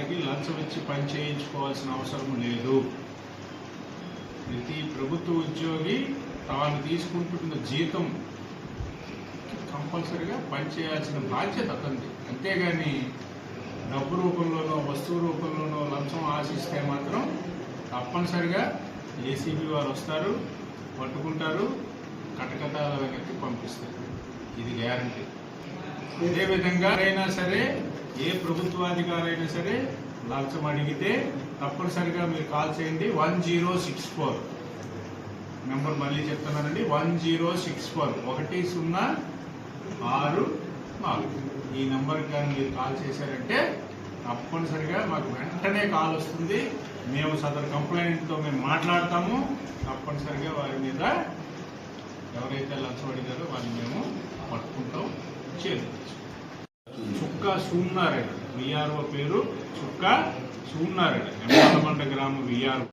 గారికి లంచం ఇచ్చి పని చేయించుకోవాల్సిన అవసరం లేదు. ప్రతి ప్రభుత్వ ఉద్యోగి తాను తీసుకుంటున్న జీతం కంపల్సరిగా పనిచేయాల్సిన బాధ్యత అతంది అంతేగాని డబ్బు రూపంలోనో వస్తువు రూపంలోనో లంచం ఆశిస్తే మాత్రం తప్పనిసరిగా ఏసీబీ వారు వస్తారు పట్టుకుంటారు కటకటాల వెనక్కి పంపిస్తారు. ఇది గ్యారంటీ. అదేవిధంగా అయినా సరే ఏ ప్రభుత్వాధికారైనా సరే లంచం అడిగితే తప్పనిసరిగా మీరు కాల్ చేయండి. One zero six four. Number మళ్ళీ చెప్తున్నానండి. One zero six four. ఒకటి సున్నా ఆరు నాలుగు. ఈ నెంబర్కి కానీ మీరు కాల్ చేశారంటే తప్పనిసరిగా మాకు వెంటనే కాల్ వస్తుంది. మేము సదరు కంప్లైంట్తో మేము మాట్లాడతాము. తప్పనిసరిగా వారి మీద ఎవరైతే లంచం అడిగారో వారిని మేము పట్టుకుంటాం. చేరుకోవచ్చు. చుక్క సూన్నారెడ్డి. విఆర్ఓ పేరు చుక్క సూన్నారెడ్డి. నెమ్మలమండ గ్రామ విఆర్ఓ